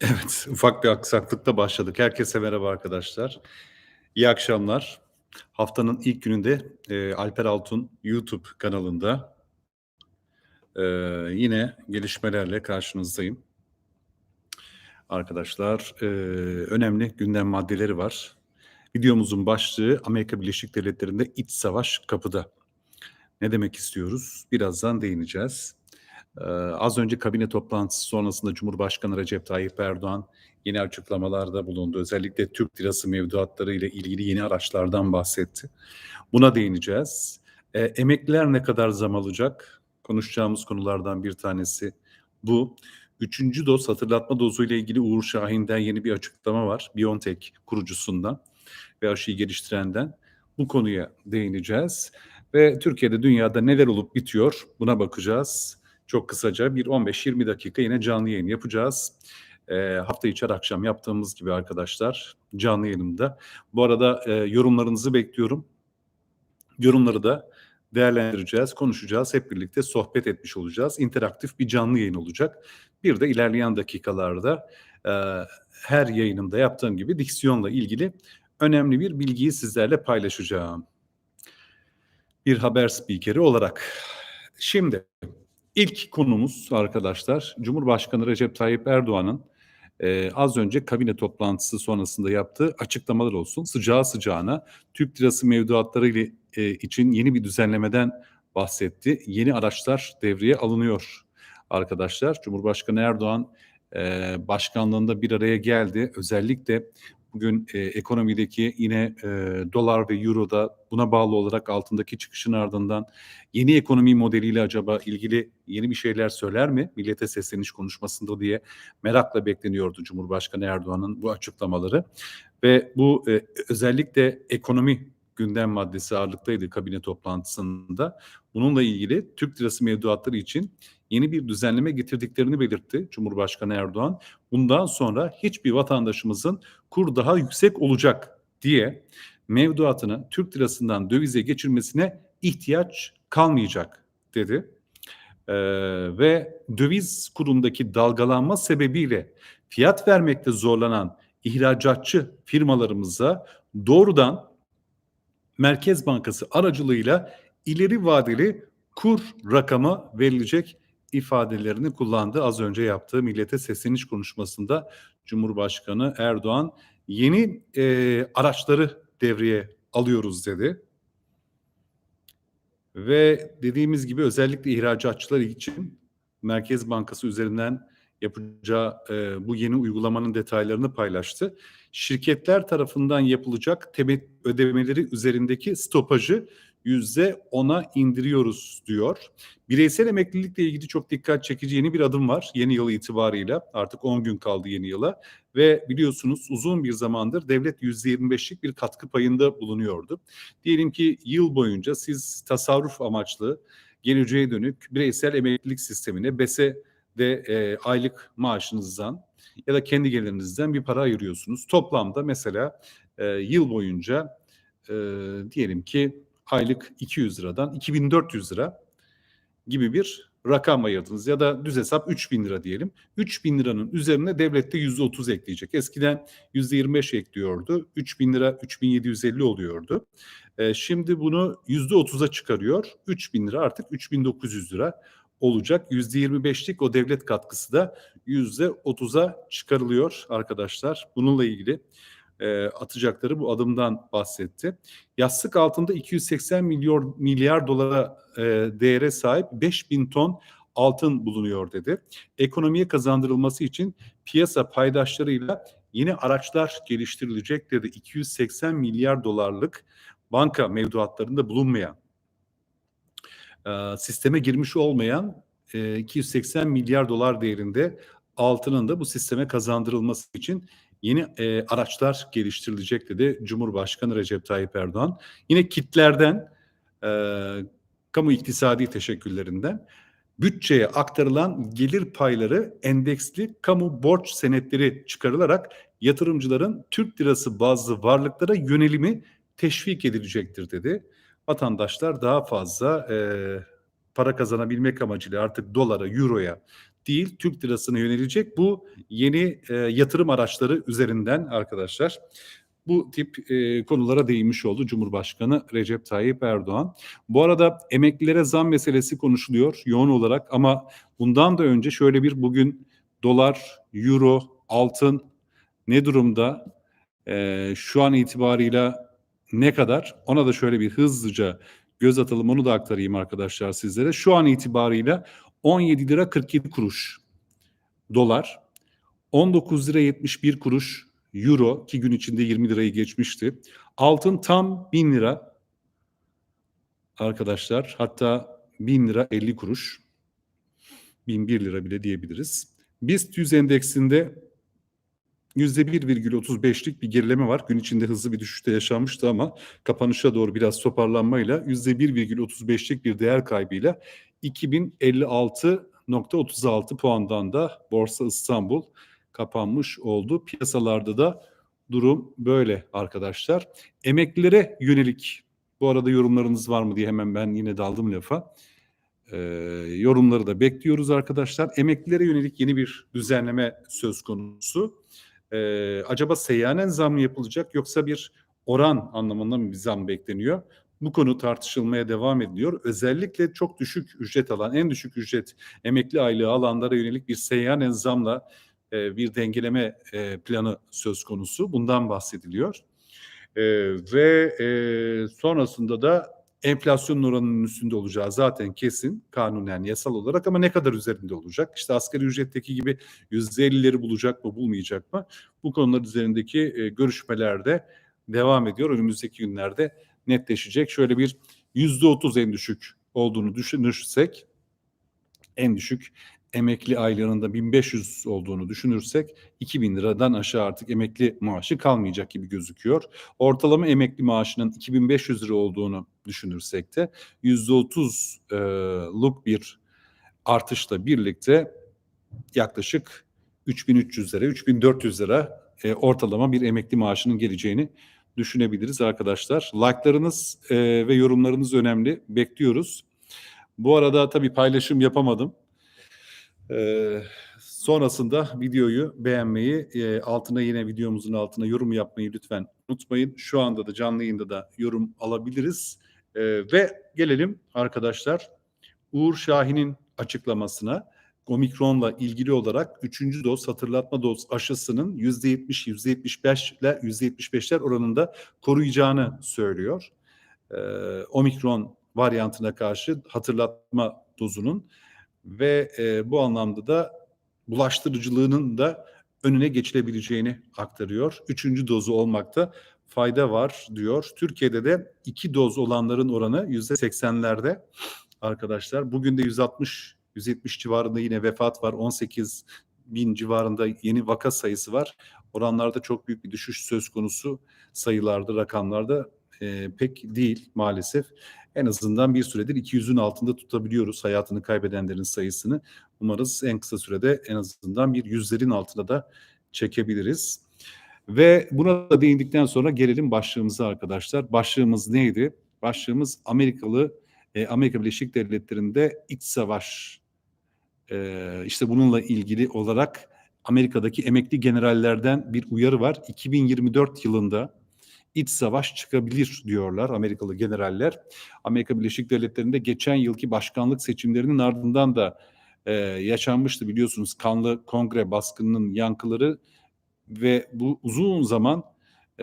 Evet, ufak bir aksaklıkla başladık. Herkese merhaba arkadaşlar. İyi akşamlar. Haftanın ilk gününde e, Alper Altun YouTube kanalında e, yine gelişmelerle karşınızdayım. Arkadaşlar e, önemli gündem maddeleri var. Videomuzun başlığı Amerika Birleşik Devletleri'nde iç savaş kapıda. Ne demek istiyoruz? Birazdan değineceğiz. Ee, az önce kabine toplantısı sonrasında Cumhurbaşkanı Recep Tayyip Erdoğan yeni açıklamalarda bulundu. Özellikle Türk lirası mevduatları ile ilgili yeni araçlardan bahsetti. Buna değineceğiz. Ee, emekliler ne kadar zam alacak? Konuşacağımız konulardan bir tanesi bu. Üçüncü doz hatırlatma dozu ile ilgili Uğur Şahin'den yeni bir açıklama var. BioNTech kurucusundan ve aşıyı geliştirenden. Bu konuya değineceğiz. Ve Türkiye'de dünyada neler olup bitiyor buna bakacağız. Çok kısaca bir 15-20 dakika yine canlı yayın yapacağız. E, hafta içi akşam yaptığımız gibi arkadaşlar canlı yayınımda. Bu arada e, yorumlarınızı bekliyorum. Yorumları da değerlendireceğiz, konuşacağız. Hep birlikte sohbet etmiş olacağız. İnteraktif bir canlı yayın olacak. Bir de ilerleyen dakikalarda e, her yayınımda yaptığım gibi diksiyonla ilgili önemli bir bilgiyi sizlerle paylaşacağım. Bir haber spikeri olarak. Şimdi İlk konumuz arkadaşlar Cumhurbaşkanı Recep Tayyip Erdoğan'ın e, az önce kabine toplantısı sonrasında yaptığı açıklamalar olsun. Sıcağı sıcağına Türk lirası mevduatları ile e, için yeni bir düzenlemeden bahsetti. Yeni araçlar devreye alınıyor arkadaşlar. Cumhurbaşkanı Erdoğan e, başkanlığında bir araya geldi. Özellikle bugün e, ekonomideki yine e, dolar ve euro da buna bağlı olarak altındaki çıkışın ardından yeni ekonomi modeliyle acaba ilgili yeni bir şeyler söyler mi? Millete sesleniş konuşmasında diye merakla bekleniyordu Cumhurbaşkanı Erdoğan'ın bu açıklamaları. Ve bu e, özellikle ekonomi gündem maddesi ağırlıktaydı kabine toplantısında. Bununla ilgili Türk lirası mevduatları için yeni bir düzenleme getirdiklerini belirtti Cumhurbaşkanı Erdoğan. Bundan sonra hiçbir vatandaşımızın kur daha yüksek olacak diye mevduatını Türk lirasından dövize geçirmesine ihtiyaç kalmayacak dedi. Ee, ve döviz kurundaki dalgalanma sebebiyle fiyat vermekte zorlanan ihracatçı firmalarımıza doğrudan Merkez Bankası aracılığıyla ileri vadeli kur rakamı verilecek ifadelerini kullandı. Az önce yaptığı millete sesleniş konuşmasında Cumhurbaşkanı Erdoğan yeni e, araçları devreye alıyoruz dedi. Ve dediğimiz gibi özellikle ihracatçılar için Merkez Bankası üzerinden yapacağı e, bu yeni uygulamanın detaylarını paylaştı. Şirketler tarafından yapılacak temet ödemeleri üzerindeki stopajı yüzde ona indiriyoruz diyor. Bireysel emeklilikle ilgili çok dikkat çekici yeni bir adım var yeni yıl itibarıyla. Artık 10 gün kaldı yeni yıla ve biliyorsunuz uzun bir zamandır devlet %25'lik bir katkı payında bulunuyordu. Diyelim ki yıl boyunca siz tasarruf amaçlı geleceğe dönük bireysel emeklilik sistemine BES'e de e, aylık maaşınızdan ya da kendi gelirinizden bir para ayırıyorsunuz. Toplamda mesela e, yıl boyunca e, diyelim ki aylık 200 liradan 2400 lira gibi bir rakam ayırdınız ya da düz hesap 3000 lira diyelim. 3000 liranın üzerine devlette %30 ekleyecek. Eskiden %25 ekliyordu. 3000 lira 3750 oluyordu. Ee, şimdi bunu %30'a çıkarıyor. 3000 lira artık 3900 lira olacak. %25'lik o devlet katkısı da %30'a çıkarılıyor arkadaşlar. Bununla ilgili e, atacakları bu adımdan bahsetti. Yastık altında 280 milyon milyar dolara e, değere sahip 5000 ton altın bulunuyor dedi. Ekonomiye kazandırılması için piyasa paydaşlarıyla yeni araçlar geliştirilecek dedi. 280 milyar dolarlık banka mevduatlarında bulunmayan, e, sisteme girmiş olmayan e, 280 milyar dolar değerinde altının da bu sisteme kazandırılması için yeni e, araçlar geliştirilecek dedi Cumhurbaşkanı Recep Tayyip Erdoğan. Yine kitlerden, e, kamu iktisadi teşekküllerinden bütçeye aktarılan gelir payları endeksli kamu borç senetleri çıkarılarak yatırımcıların Türk lirası bazlı varlıklara yönelimi teşvik edilecektir dedi. Vatandaşlar daha fazla e, para kazanabilmek amacıyla artık dolara, euroya değil Türk lirasına yönelecek bu yeni e, yatırım araçları üzerinden arkadaşlar bu tip e, konulara değinmiş oldu Cumhurbaşkanı Recep Tayyip Erdoğan. Bu arada emeklilere zam meselesi konuşuluyor yoğun olarak ama bundan da önce şöyle bir bugün dolar, euro, altın ne durumda? E, şu an itibarıyla ne kadar? Ona da şöyle bir hızlıca göz atalım onu da aktarayım arkadaşlar sizlere. Şu an itibarıyla 17 lira 47 kuruş dolar, 19 lira 71 kuruş euro ki gün içinde 20 lirayı geçmişti. Altın tam 1000 lira arkadaşlar hatta 1000 lira 50 kuruş 1001 lira bile diyebiliriz. BIST 100 endeksinde %1,35'lik bir gerileme var. Gün içinde hızlı bir düşüşte yaşanmıştı ama kapanışa doğru biraz toparlanmayla %1,35'lik bir değer kaybıyla 2056.36 puandan da Borsa İstanbul kapanmış oldu. Piyasalarda da durum böyle arkadaşlar. Emeklilere yönelik bu arada yorumlarınız var mı diye hemen ben yine daldım lafa. Ee, yorumları da bekliyoruz arkadaşlar. Emeklilere yönelik yeni bir düzenleme söz konusu. Ee, acaba seyyanen zam mı yapılacak yoksa bir oran anlamında mı bir zam bekleniyor? Bu konu tartışılmaya devam ediliyor. Özellikle çok düşük ücret alan, en düşük ücret emekli aylığı alanlara yönelik bir seyyanen zamla e, bir dengeleme e, planı söz konusu. Bundan bahsediliyor. E, ve e, sonrasında da enflasyon oranının üstünde olacağı zaten kesin kanunen yasal olarak ama ne kadar üzerinde olacak? İşte asgari ücretteki gibi yüzde ellileri bulacak mı bulmayacak mı? Bu konular üzerindeki e, görüşmelerde devam ediyor. Önümüzdeki günlerde netleşecek. Şöyle bir yüzde otuz en düşük olduğunu düşünürsek en düşük emekli aylığında 1500 olduğunu düşünürsek 2000 liradan aşağı artık emekli maaşı kalmayacak gibi gözüküyor. Ortalama emekli maaşının 2500 lira olduğunu düşünürsek de %30'luk bir artışla birlikte yaklaşık 3300 lira, 3400 lira e, ortalama bir emekli maaşının geleceğini düşünebiliriz arkadaşlar. Like'larınız e, ve yorumlarınız önemli. Bekliyoruz. Bu arada tabii paylaşım yapamadım. Ee, sonrasında videoyu beğenmeyi, e, altına yine videomuzun altına yorum yapmayı lütfen unutmayın. Şu anda da canlı yayında da yorum alabiliriz. Ee, ve gelelim arkadaşlar Uğur Şahin'in açıklamasına. Omikron'la ilgili olarak 3. doz hatırlatma doz aşısının %70, %75 ile %75'ler oranında koruyacağını söylüyor. Ee, Omikron varyantına karşı hatırlatma dozunun ve e, bu anlamda da bulaştırıcılığının da önüne geçilebileceğini aktarıyor. Üçüncü dozu olmakta fayda var diyor. Türkiye'de de iki doz olanların oranı yüzde seksenlerde arkadaşlar. Bugün de 160 170 civarında yine vefat var. 18 bin civarında yeni vaka sayısı var. Oranlarda çok büyük bir düşüş söz konusu sayılarda, rakamlarda e, pek değil maalesef en azından bir süredir 200'ün altında tutabiliyoruz hayatını kaybedenlerin sayısını. Umarız en kısa sürede en azından bir yüzlerin altına da çekebiliriz. Ve buna da değindikten sonra gelelim başlığımıza arkadaşlar. Başlığımız neydi? Başlığımız Amerikalı, e, Amerika Birleşik Devletleri'nde iç savaş. E, işte bununla ilgili olarak Amerika'daki emekli generallerden bir uyarı var. 2024 yılında iç savaş çıkabilir diyorlar Amerikalı generaller. Amerika Birleşik Devletleri'nde geçen yılki başkanlık seçimlerinin ardından da e, yaşanmıştı biliyorsunuz kanlı kongre baskınının yankıları ve bu uzun zaman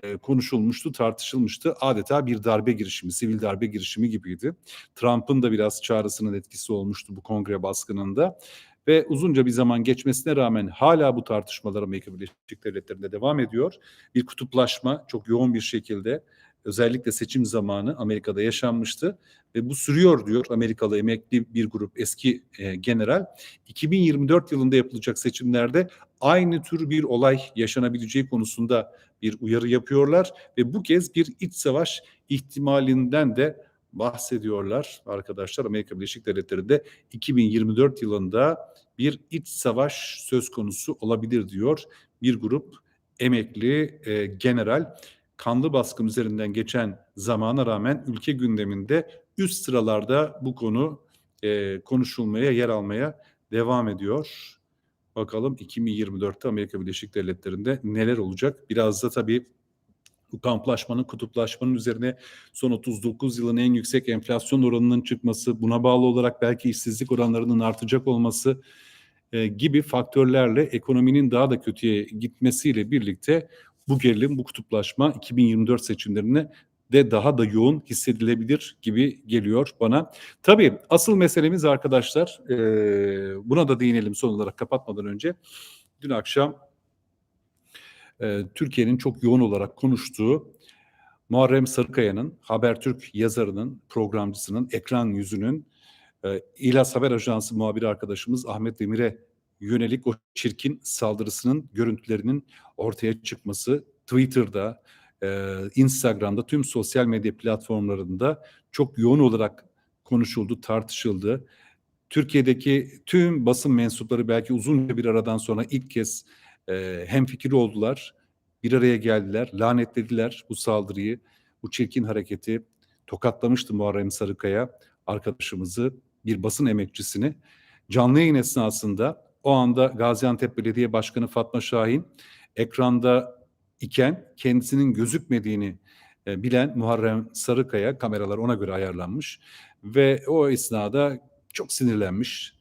e, konuşulmuştu, tartışılmıştı. Adeta bir darbe girişimi, sivil darbe girişimi gibiydi. Trump'ın da biraz çağrısının etkisi olmuştu bu kongre baskınında. Ve uzunca bir zaman geçmesine rağmen hala bu tartışmalar Amerika Birleşik Devletleri'nde devam ediyor. Bir kutuplaşma çok yoğun bir şekilde özellikle seçim zamanı Amerika'da yaşanmıştı ve bu sürüyor diyor Amerikalı emekli bir grup eski e, general. 2024 yılında yapılacak seçimlerde aynı tür bir olay yaşanabileceği konusunda bir uyarı yapıyorlar ve bu kez bir iç savaş ihtimalinden de bahsediyorlar arkadaşlar. Amerika Birleşik Devletleri'nde 2024 yılında bir iç savaş söz konusu olabilir diyor bir grup emekli e, general. kanlı baskın üzerinden geçen zamana rağmen ülke gündeminde üst sıralarda bu konu e, konuşulmaya, yer almaya devam ediyor. Bakalım 2024'te Amerika Birleşik Devletleri'nde neler olacak? Biraz da tabii kamplaşmanın, kutuplaşmanın üzerine son 39 yılın en yüksek enflasyon oranının çıkması, buna bağlı olarak belki işsizlik oranlarının artacak olması e, gibi faktörlerle ekonominin daha da kötüye gitmesiyle birlikte bu gerilim, bu kutuplaşma 2024 seçimlerine de daha da yoğun hissedilebilir gibi geliyor bana. Tabii asıl meselemiz arkadaşlar, e, buna da değinelim son olarak kapatmadan önce. Dün akşam e, Türkiye'nin çok yoğun olarak konuştuğu Muharrem Sarıkaya'nın, Habertürk yazarının, programcısının, ekran yüzünün e, İlas Haber Ajansı muhabiri arkadaşımız Ahmet Demir'e yönelik o çirkin saldırısının görüntülerinin ortaya çıkması Twitter'da, e, Instagram'da, tüm sosyal medya platformlarında çok yoğun olarak konuşuldu, tartışıldı. Türkiye'deki tüm basın mensupları belki uzun bir aradan sonra ilk kez e, hemfikir oldular. Bir araya geldiler, lanetlediler bu saldırıyı, bu çirkin hareketi. Tokatlamıştı Muharrem Sarıkaya arkadaşımızı, bir basın emekçisini. Canlı yayın esnasında o anda Gaziantep Belediye Başkanı Fatma Şahin ekranda iken kendisinin gözükmediğini e, bilen Muharrem Sarıkaya kameralar ona göre ayarlanmış ve o esnada çok sinirlenmiş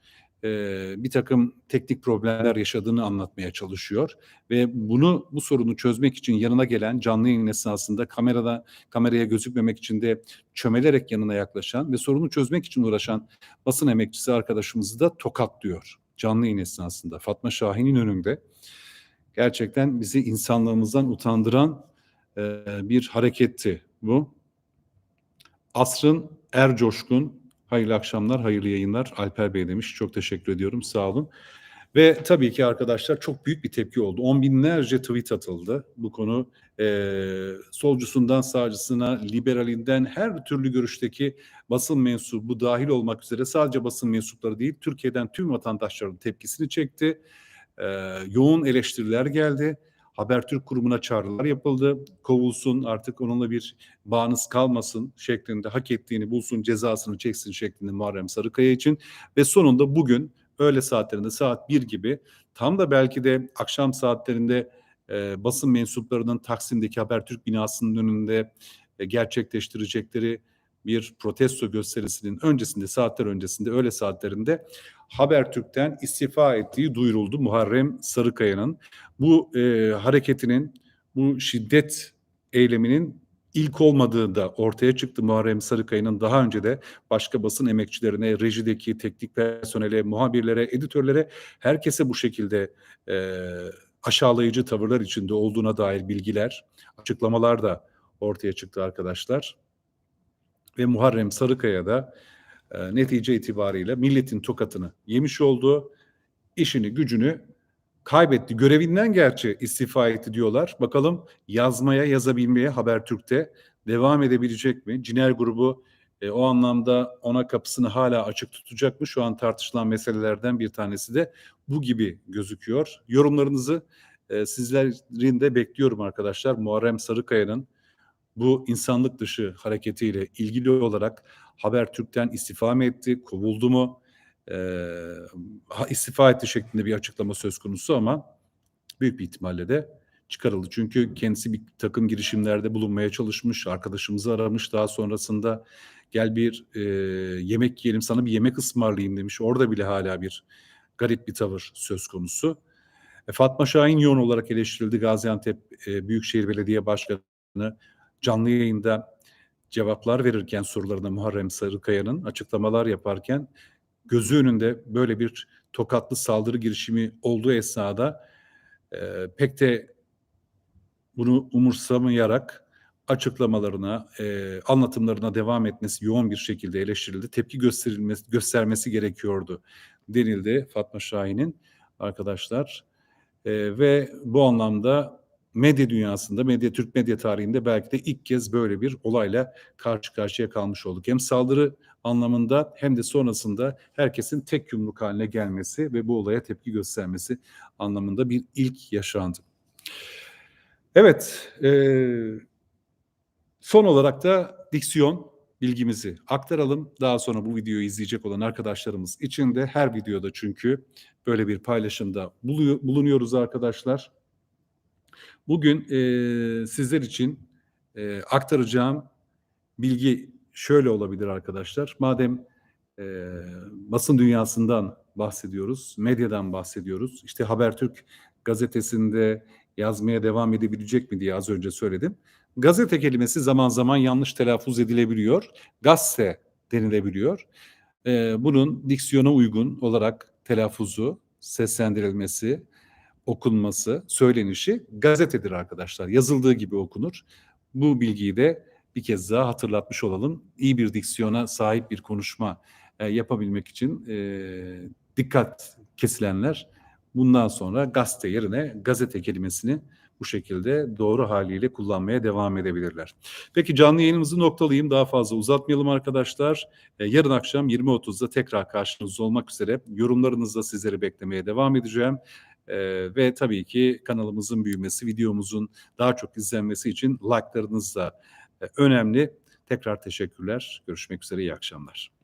e, bir takım teknik problemler yaşadığını anlatmaya çalışıyor. Ve bunu bu sorunu çözmek için yanına gelen canlı yayın esnasında kamerada kameraya gözükmemek için de çömelerek yanına yaklaşan ve sorunu çözmek için uğraşan basın emekçisi arkadaşımızı da tokatlıyor canlı yayın esnasında. Fatma Şahin'in önünde. Gerçekten bizi insanlığımızdan utandıran e, bir hareketti bu. Asrın Ercoşkun Hayırlı akşamlar, hayırlı yayınlar. Alper Bey demiş. Çok teşekkür ediyorum. Sağ olun. Ve tabii ki arkadaşlar çok büyük bir tepki oldu. On binlerce tweet atıldı. Bu konu e, solcusundan sağcısına, liberalinden her türlü görüşteki basın mensubu dahil olmak üzere sadece basın mensupları değil, Türkiye'den tüm vatandaşların tepkisini çekti. E, yoğun eleştiriler geldi. Habertürk kurumuna çağrılar yapıldı. Kovulsun artık onunla bir bağınız kalmasın şeklinde hak ettiğini bulsun cezasını çeksin şeklinde Muharrem Sarıkaya için. Ve sonunda bugün öğle saatlerinde saat 1 gibi tam da belki de akşam saatlerinde e, basın mensuplarının Taksim'deki Habertürk binasının önünde e, gerçekleştirecekleri bir protesto gösterisinin öncesinde saatler öncesinde öğle saatlerinde Habertürk'ten istifa ettiği duyuruldu Muharrem Sarıkaya'nın. Bu e, hareketinin, bu şiddet eyleminin ilk olmadığı da ortaya çıktı Muharrem Sarıkaya'nın daha önce de başka basın emekçilerine, rejideki teknik personele, muhabirlere, editörlere herkese bu şekilde e, aşağılayıcı tavırlar içinde olduğuna dair bilgiler, açıklamalar da ortaya çıktı arkadaşlar. Ve Muharrem Sarıkaya da e, netice itibariyle milletin tokatını yemiş oldu. işini gücünü kaybetti. Görevinden gerçi istifa etti diyorlar. Bakalım yazmaya, yazabilmeye Habertürk'te devam edebilecek mi? Ciner grubu e, o anlamda ona kapısını hala açık tutacak mı? Şu an tartışılan meselelerden bir tanesi de bu gibi gözüküyor. Yorumlarınızı e, sizlerin de bekliyorum arkadaşlar. Muharrem Sarıkaya'nın bu insanlık dışı hareketiyle ilgili olarak Habertürk'ten istifa mı etti, kovuldu mu? E, istifa etti şeklinde bir açıklama söz konusu ama büyük bir ihtimalle de çıkarıldı. Çünkü kendisi bir takım girişimlerde bulunmaya çalışmış, arkadaşımızı aramış daha sonrasında gel bir e, yemek yiyelim sana bir yemek ısmarlayayım demiş. Orada bile hala bir garip bir tavır söz konusu. E, Fatma Şahin yoğun olarak eleştirildi. Gaziantep e, Büyükşehir Belediye Başkanı canlı yayında cevaplar verirken sorularına Muharrem Sarıkaya'nın açıklamalar yaparken gözü önünde böyle bir tokatlı saldırı girişimi olduğu esnada e, pek de bunu umursamayarak açıklamalarına, e, anlatımlarına devam etmesi yoğun bir şekilde eleştirildi. Tepki gösterilmesi, göstermesi gerekiyordu denildi Fatma Şahin'in arkadaşlar. E, ve bu anlamda medya dünyasında, medya Türk medya tarihinde belki de ilk kez böyle bir olayla karşı karşıya kalmış olduk. Hem saldırı anlamında hem de sonrasında herkesin tek yumruk haline gelmesi ve bu olaya tepki göstermesi anlamında bir ilk yaşandı. Evet, e, Son olarak da diksiyon bilgimizi aktaralım. Daha sonra bu videoyu izleyecek olan arkadaşlarımız için de her videoda çünkü böyle bir paylaşımda bulunuyoruz arkadaşlar. Bugün e, sizler için e, aktaracağım bilgi şöyle olabilir arkadaşlar. Madem e, basın dünyasından bahsediyoruz, medyadan bahsediyoruz. İşte Habertürk gazetesinde yazmaya devam edebilecek mi diye az önce söyledim. Gazete kelimesi zaman zaman yanlış telaffuz edilebiliyor. Gazete denilebiliyor. E, bunun diksiyona uygun olarak telaffuzu, seslendirilmesi, okunması, söylenişi gazetedir arkadaşlar. Yazıldığı gibi okunur. Bu bilgiyi de bir kez daha hatırlatmış olalım. İyi bir diksiyona sahip bir konuşma e, yapabilmek için e, dikkat kesilenler bundan sonra gazete yerine gazete kelimesini bu şekilde doğru haliyle kullanmaya devam edebilirler. Peki canlı yayınımızı noktalayayım. Daha fazla uzatmayalım arkadaşlar. E, yarın akşam 20.30'da tekrar karşınızda olmak üzere yorumlarınızla sizleri beklemeye devam edeceğim. Ee, ve tabii ki kanalımızın büyümesi, videomuzun daha çok izlenmesi için like'larınız da e, önemli. Tekrar teşekkürler. Görüşmek üzere. İyi akşamlar.